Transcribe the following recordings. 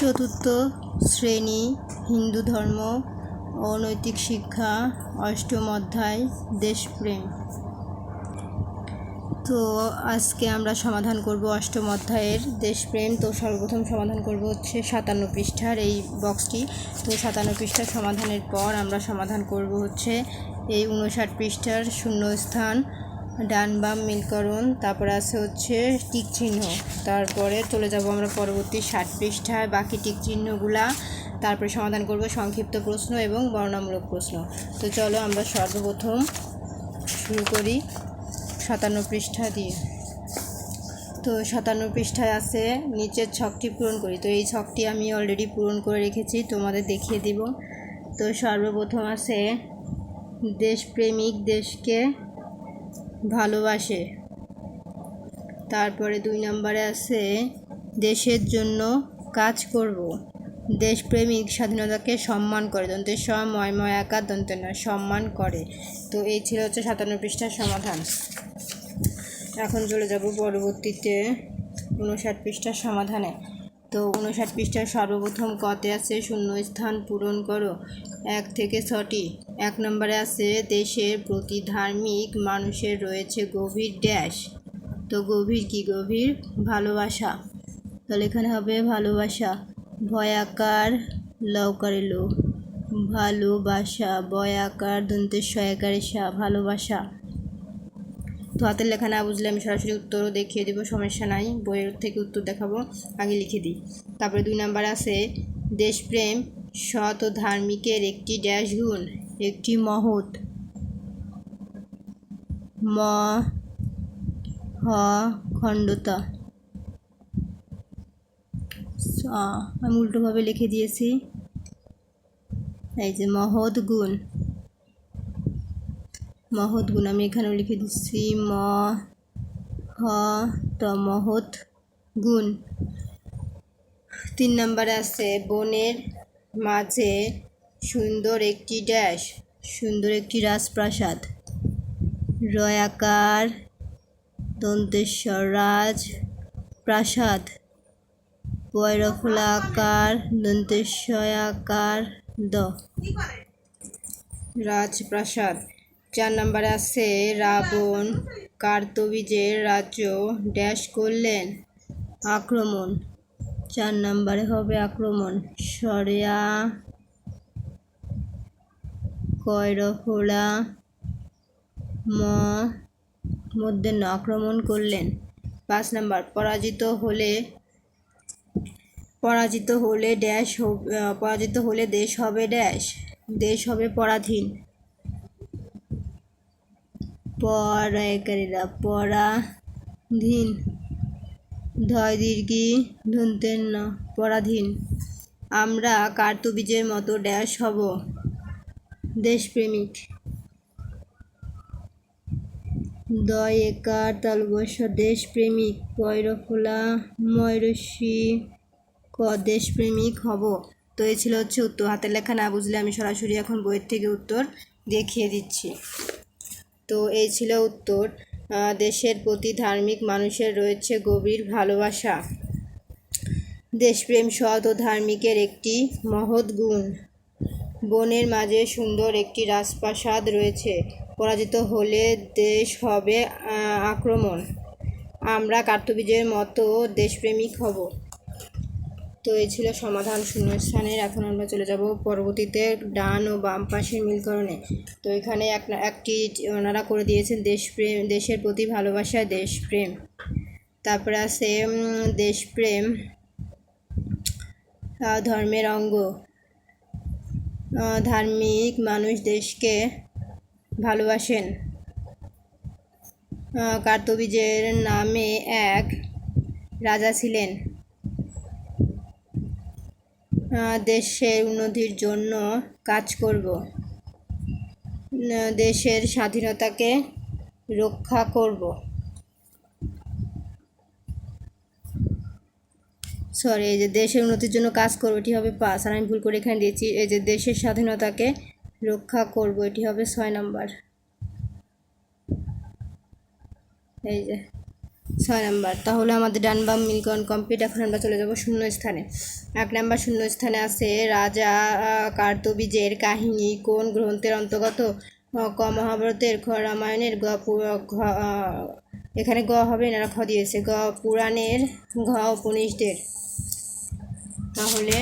চতুর্থ শ্রেণি হিন্দু ধর্ম ও নৈতিক শিক্ষা, অষ্টম অধ্যায়, দেশপ্রেম। তো আজকে আমরা সমাধান করব অষ্টম অধ্যায়ের দেশপ্রেম। তো সর্বপ্রথম সমাধান করব হচ্ছে সাতান্ন পৃষ্ঠার এই বক্সটি। তো সাতান্ন পৃষ্ঠার সমাধানের পর আমরা সমাধান করব হচ্ছে এই উনষাট পৃষ্ঠার শূন্যস্থান। ডান বাম মিলকরণ তারপরে আছে হচ্ছে টিক চিহ্ন। তারপরে চলে যাব আমরা পরবর্তী ষাট পৃষ্ঠায়। বাকি টিক চিহ্নগুলা তারপরে সমাধান করব সংক্ষিপ্ত প্রশ্ন এবং বর্ণামূলক প্রশ্ন। তো চলো আমরা সর্বপ্রথম শুরু করি সাতান্ন পৃষ্ঠা দিয়ে। তো সাতান্ন পৃষ্ঠায় আছে, নিচের ছকটি পূরণ করি। তো এই ছকটি আমি অলরেডি পূরণ করে রেখেছি, তোমাদের দেখিয়ে দিব। তো সর্বপ্রথম আছে, দেশপ্রেমিক দেশকে ভালোবাসে। তারপরে দুই নম্বরে আছে, দেশের জন্য কাজ করব। দেশপ্রেমিক স্বাধীনতাকে সম্মান করে দন্তের স ময় ময় একা দন্তের নয়, সম্মান করে। তো এই ছিল হচ্ছে সাতান্ন পৃষ্ঠার সমাধান। এখন চলে যাব পরবর্তীতে উনষাট পৃষ্ঠার সমাধানে। তো উনষাট পৃষ্ঠার সর্বপ্রথম কতে আছে শূন্য স্থান পূরণ করো, এক থেকে ছটি। এক নম্বরে আছে, দেশের প্রতি ধার্মিক মানুষের রয়েছে গভীর ড্যাশ। তো গভীর কি গভীর? ভালোবাসা। তাহলে এখানে হবে ভালোবাসা। ভয়াকার লওকারে লো ভালোবাসা বয়াকার দন্তের সয়াকারে সা, ভালোবাসা। তো হাতের লেখা না বুঝলে আমি সরাসরি উত্তরও দেখিয়ে দেবো, সমস্যা নাই। বইয়ের থেকে উত্তর দেখাবো, আগে লিখে দিই। তারপরে দুই নাম্বার আছে, দেশপ্রেম সৎ ও ধার্মিকের একটি ড্যাশ গুণ, একটি মহৎ। ম, হ, খণ্ডতা। আমি উল্টোভাবে লিখে দিয়েছি। এই যে মহৎ গুণ। মহৎ গুণ, আমি এখানেও লিখে দিচ্ছি ম, হ, ত, মহৎ গুণ। তিন নম্বরে আছে, বনের মাঝে সুন্দর একটি ড্যাশ, সুন্দর একটি রাজপ্রাসাদ। রয়াকার দন্তেশ্বর রাজ প্রাসাদ। পয়রফুলাকার দন্তেশ্বয়াকার দ। রাজপ্রাসাদ। চার নম্বরে আছে রাবণ, কার্তবীজের রাজ্য ড্যাশ করলেন। আক্রমণ। চার নম্বরে হবে আক্রমণ। সরেয়া কয়রফোলা ম, মধ্যে আক্রমণ করলেন। পাঁচ নাম্বার, পরাজিত হলে পরাজিত হলে ড্যাশ পরাজিত হলে দেশ হবে ড্যাশ। দেশ হবে পরাধীন। পরায়কারীরা পরাধীন ধয় দীর্ঘি ধন্তেন না, পরাধীন। আমরা কার্তবীজের মতো ড্যাশ হব, দেশপ্রেমিক। দয় একার তালবস্য দেশপ্রেমিক। পয়রফোলা ময়রসি ক, দেশপ্রেমিক হব। তো এই ছিল হচ্ছে উত্তর। হাতের লেখা না বুঝলে আমি সরাসরি এখন বইয়ের থেকে উত্তর দেখিয়ে দিচ্ছি। তো এই ছিল উত্তর। দেশের প্রতি ধার্মিক মানুষের রয়েছে গভীর ভালোবাসা। দেশপ্রেম সৎ ও ধার্মিকের একটি মহৎ গুণ। বনের মাঝে সুন্দর একটি রাজপ্রাসাদ রয়েছে। পরাজিত হলে দেশ হবে আক্রমণ। আমরা কার্তবীজের মতো দেশপ্রেমিক হব। তো এই ছিল সমাধান শূন্যস্থানের এখন আমরা চলে যাব পরবর্তীতে ডান ও বাম পাশের মিলকরণে। তো এখানে এক একটি ওনারা করে দিয়েছেন দেশপ্রেম, দেশের প্রতি ভালোবাসা, দেশপ্রেম। তারপরে আছে দেশপ্রেম ধর্মের অঙ্গ। ধার্মিক মানুষ দেশকে ভালোবাসেন। কার্তবীজের নামে এক রাজা ছিলেন। দেশের উন্নতির জন্য কাজ করব। দেশের স্বাধীনতাকে রক্ষা করব। সরি এই যে দেশের উন্নতির জন্য কাজ করব, এটি হবে পাঁচ। আর আমি ভুল করে এখানে দিয়েছি, এই যে দেশের স্বাধীনতাকে রক্ষা করব, এটি হবে ছয় নাম্বার। এই যে। ছয় নাম্বার। তাহলে আমাদের ডান বাম মিলকন কমপ্লিট এখন আমরা চলে যাব শূন্য স্থানে এক নাম্বার শূন্য স্থানে আছে, রাজা কার্তবীজের কাহিনী। কোন গ্রন্থের অন্তর্গত? ক, মহাভারতের খ রামায়ণের গ এখানে গ হবে এনারা খ দিয়েছে। গ, পুরাণের ঘ, উপনিষদের। তাহলে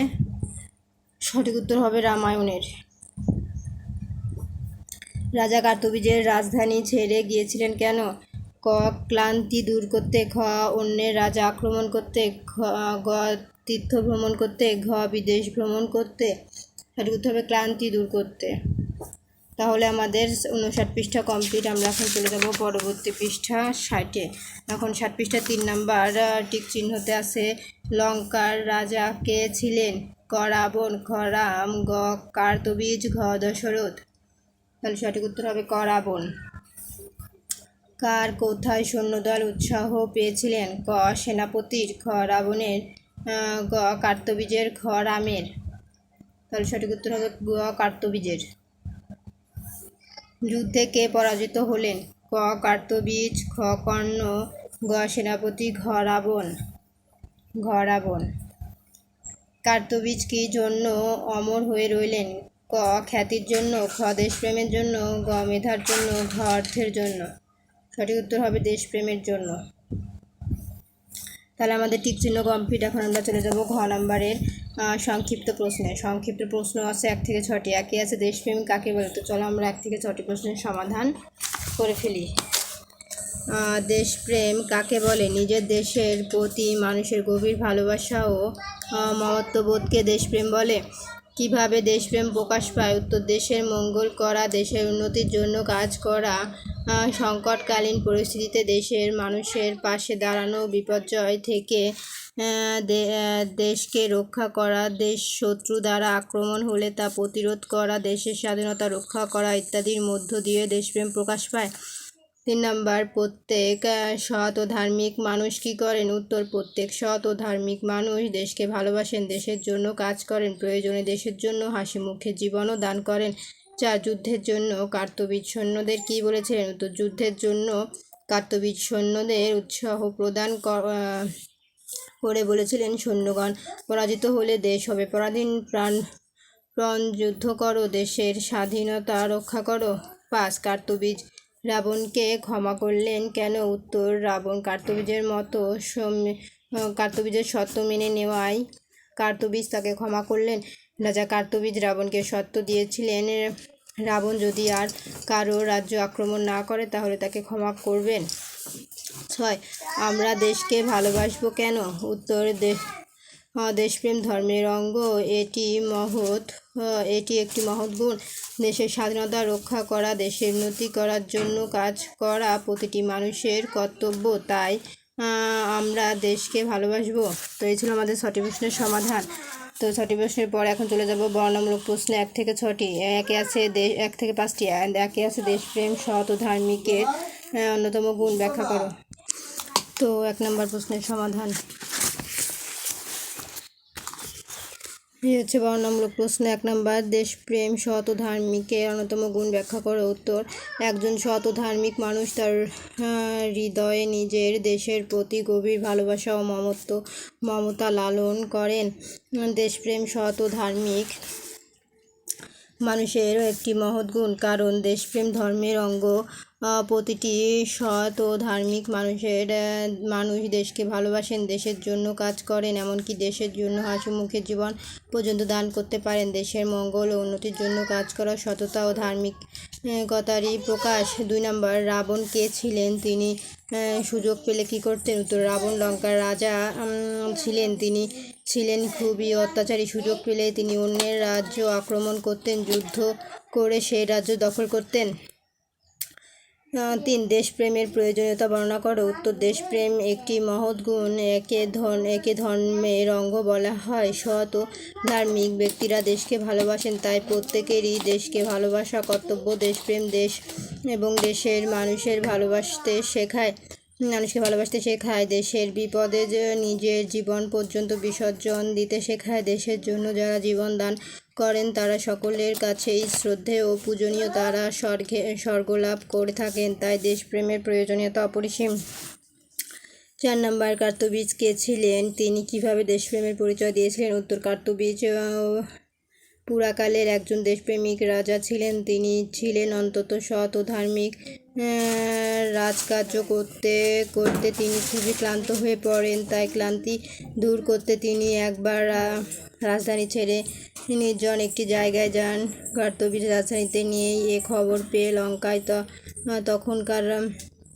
সঠিক উত্তর হবে রামায়ণের। রাজা কার্তবীজের রাজধানী ছেড়ে গিয়েছিলেন কেন? ক ক্লান্তি দূর করতে, ঘ অন্যের রাজা আক্রমণ করতে, ঘ, গ তীর্থ ভ্রমণ করতে, ঘ বিদেশ ভ্রমণ করতে। সঠিক উত্তর হবে ক্লান্তি দূর করতে। তাহলে আমাদের উনষাট পৃষ্ঠা কমপ্লিট আমরা এখন চলে যাব পরবর্তী পৃষ্ঠা ষাটে। এখন ষাট পৃষ্ঠা তিন নাম্বার টিক চিহ্নতে আছে, লঙ্কার রাজা কে ছিলেন? ক রাবণ খ রাম, গ কার্তবীজ, ঘ দশরথ। তাহলে সঠিক উত্তর হবে ক রাবণ। কার কোথায় সৈন্যদল উৎসাহ পেয়েছিলেন? ক, সেনাপতির খ রাবণের গ কার্তবীজের খ রামের তাহলে সঠিক উত্তর হবে গ কার্তবীজের যুদ্ধে কে পরাজিত হলেন? ক কার্তবীজ খ কর্ণ, গ, সেনাপতি ঘ রাবণ ঘ রাবণ কার্তবীজ কি জন্য অমর হয়ে রইলেন? ক, খ্যাতির জন্য, খ, দেশপ্রেমের জন্য, গ, মেধার জন্য ঘ অর্থের জন্য। সঠিক উত্তর হবে দেশপ্রেমের জন্য। তাহলে আমাদের টিক চিহ্ন কমপ্লিট এখন আমরা চলে যাব ঘ নাম্বারের সংক্ষিপ্ত প্রশ্নে। সংক্ষিপ্ত প্রশ্ন আছে এক থেকে ছটি। একই আছে দেশপ্রেম, কাকে বলে? তো চলো আমরা এক থেকে ছটি প্রশ্নের সমাধান করে ফেলি। দেশপ্রেম কাকে বলে? নিজের দেশের প্রতি মানুষের গভীর ভালোবাসা ও মমত্ববোধকে দেশপ্রেম বলে। কীভাবে দেশপ্রেম প্রকাশ পায়? উত্তর দেশের মঙ্গল করা, দেশের উন্নতির জন্য কাজ করা সংকটকালীন পরিস্থিতিতে দেশের মানুষের পাশে দাঁড়ানো বিপর্যয় থেকে দেশকে রক্ষা করা, দেশ শত্রু দ্বারা আক্রমণ হলে তা প্রতিরোধ করা, দেশের স্বাধীনতা রক্ষা করা ইত্যাদির মধ্য দিয়ে দেশপ্রেম প্রকাশ পায়। তিন নম্বর, প্রত্যেক সৎ ও ধার্মিক মানুষ কি করেন? উত্তর, প্রত্যেক সৎ ও ধার্মিক মানুষ দেশকে ভালোবাসেন, দেশের জন্য কাজ করেন, প্রয়োজনে দেশের জন্য হাসি মুখে জীবনও দান করেন। চার, যুদ্ধের জন্য কার্তবীজ সৈন্যদের কি বলেছিলেন? উত্তর, যুদ্ধের জন্য কার্তবীজ সৈন্যদের উৎসাহ প্রদান করে বলেছিলেন সৈন্যগণ। পরাজিত হলে দেশ হবে পরাধীন, প্রাণ প্রাণ যুদ্ধ করো, দেশের স্বাধীনতা রক্ষা করো। পাঁচ কার্তবীজ রাবণকে ক্ষমা করলেন। কেন? উত্তর, রাবণ কার্তবীজের মতো কার্তবীজের সত্য মেনে নেওয়ায় কার্তবীজ তাকে ক্ষমা করলেন। রাজা কার্তবীজ রাবণকে সত্য দিয়েছিলেন। রাবণ যদি আর কারও রাজ্য আক্রমণ না করে, তাহলে তাকে ক্ষমা করবেন। ছয়, আমরা দেশকে ভালোবাসবো কেন? উত্তর দেশ দেশপ্রেম ধর্মের অঙ্গ। এটি মহৎ, এটি একটি মহৎ গুণ। দেশের স্বাধীনতা রক্ষা করা, দেশের উন্নতি করার জন্য কাজ করা প্রতিটি মানুষের কর্তব্য। তাই আমরা দেশকে ভালোবাসবো। তো এই ছিল আমাদের ছটি প্রশ্নের সমাধান। তো ছটি প্রশ্নের পর এখন চলে যাব বর্ণমূলক প্রশ্ন এক থেকে ছটি। একে আছে দেশ, এক থেকে পাঁচটি। একে আছে দেশপ্রেম, সৎ ও ধার্মিকের অন্যতম গুণ। ব্যাখ্যা করো। তো এক নম্বর প্রশ্নের সমাধান এই হচ্ছে বর্ণমূলক প্রশ্ন এক নম্বর, দেশপ্রেম সৎ ও ধার্মিকের অন্যতম গুণ ব্যাখ্যা করো উত্তর, একজন সৎ ও ধার্মিক মানুষ তার হৃদয়ে নিজের দেশের প্রতি গভীর ভালোবাসা ও মমত্ব, মমতা লালন করেন। দেশপ্রেম সৎ ও ধার্মিক মানুষের একটি মহৎ গুণ, কারণ দেশপ্রেম ধর্মের অঙ্গ প্রতিটি সৎ ও ধার্মিক মানুষের মানুষ দেশকে ভালোবাসেন, দেশের জন্য কাজ করেন, এমনকি দেশের জন্য হাসি মুখে জীবন পর্যন্ত দান করতে পারেন। দেশের মঙ্গল ও উন্নতির জন্য কাজ করা সততা ও ধার্মিকতারই প্রকাশ। দুই নম্বর, রাবণ কে ছিলেন? তিনি সুযোগ পেলে কি করতেন? উত্তর, রাবণ লঙ্কার রাজা ছিলেন। তিনি ছিলেন খুবই অত্যাচারী। সুযোগ পেলে তিনি অন্যের রাজ্য আক্রমণ করতেন, যুদ্ধ করে সেই রাজ্য দখল করতেন। তিন দেশপ্রেমের প্রয়োজনীয়তা বর্ণনা করে। উত্তর দেশপ্রেম একটি মহৎ গুণ, একে ধন, একে ধর্মের অঙ্গ বলা হয়। সৎ ও ধার্মিক ব্যক্তিরা দেশকে ভালোবাসেন, তাই প্রত্যেকেরই দেশকে ভালোবাসা কর্তব্য। দেশপ্রেম দেশ এবং দেশের মানুষের ভালোবাসতে শেখায়, মানুষকে ভালোবাসতে শেখায়। দেশের বিপদে নিজের জীবন পর্যন্ত বিসর্জন দিতে শেখায়। দেশের জন্য যারা জীবন দান করেন, তারা সকলের কাছেই শ্রদ্ধেয় ও পূজনীয়। তারা স্বর্গে, স্বর্গলাভ করে থাকেন, তাই দেশপ্রেমের প্রয়োজনীয়তা অপরিসীম। চার নম্বর, কার্তবীজ কে ছিলেন? তিনি কীভাবে দেশপ্রেমের পরিচয় দিয়েছিলেন? উত্তর, কার্তবীজ পুরাকালের একজন দেশপ্রেমিক রাজা ছিলেন। তিনি ছিলেন অন্তত সৎ ও ধার্মিক রাজকার্য করতে করতে তিনি খুবই ক্লান্ত হয়ে পড়েন। তাই ক্লান্তি দূর করতে তিনি একবার রাজধানী ছেড়ে নির্জন একটি জায়গায় যান। কার্তবীজ রাজধানীতে নিয়েই এ খবর পেয়ে লঙ্কায় তখনকার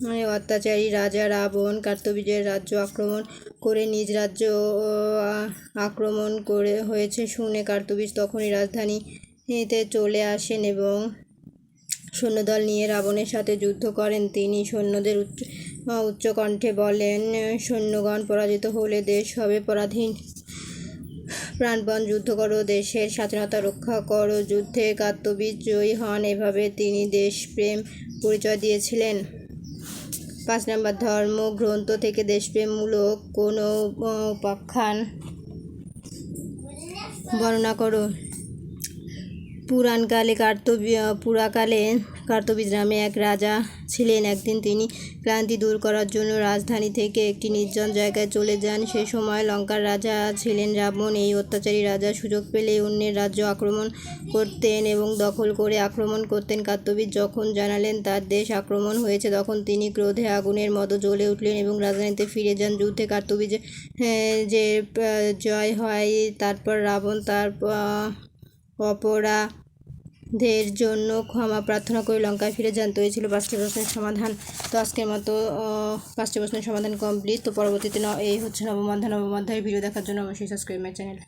মানে অত্যাচারী রাজা রাবণ কার্তবীজের রাজ্য আক্রমণ করে নিজ রাজ্য আক্রমণ করে হয়েছে শুনে কার্তবীজ তখনই রাজধানীতে চলে আসেন এবং সৈন্যদল নিয়ে রাবণের সাথে যুদ্ধ করেন। তিনি সৈন্যদের উচ্চ, উচ্চকণ্ঠে বলেন, সৈন্যগণ পরাজিত হলে দেশ হবে পরাধীন। প্রাণপণ যুদ্ধ করো, দেশের স্বাধীনতা রক্ষা করো যুদ্ধে। কার্তবীজ জয়ী হন এভাবে তিনি দেশপ্রেম পরিচয় দিয়েছিলেন। পাঁচ নম্বর ধর্ম গ্রন্থ থেকে দেশপ্রেমমূলক কোনো উপাখ্যান বর্ণনা করো। পুরাণকালে কার্তবী পুরাকালে কার্তবীজ নামে এক রাজা ছিলেন। একদিন তিনি ক্লান্তি দূর করার জন্য রাজধানী থেকে একটি নির্জন জায়গায় চলে যান। সে সময় লঙ্কার রাজা ছিলেন রাবণ। এই অত্যাচারী রাজা সুযোগ পেলে অন্যের রাজ্য আক্রমণ করতেন এবং দখল করে আক্রমণ করতেন। কার্তবীজ যখন জানালেন তার দেশ আক্রমণ হয়েছে, তখন তিনি ক্রোধে আগুনের মতো জ্বলে উঠলেন এবং রাজধানীতে ফিরে যান। যুদ্ধে কার্তবীজ যে জয় হয়, তারপর রাবণ তার অপরাধের জন্য ক্ষমা প্রার্থনা করে লঙ্কায় ফিরে যান। তো এই ছিল পাঁচটি প্রশ্নের সমাধান। তো আজকের মতো পাঁচটি প্রশ্নের সমাধান কমপ্লিট তো পরবর্তীতে এই হচ্ছে নবম অধ্যায়। ভিডিও দেখার জন্য অবশ্যই সাবস্ক্রাইব মাই চ্যানেল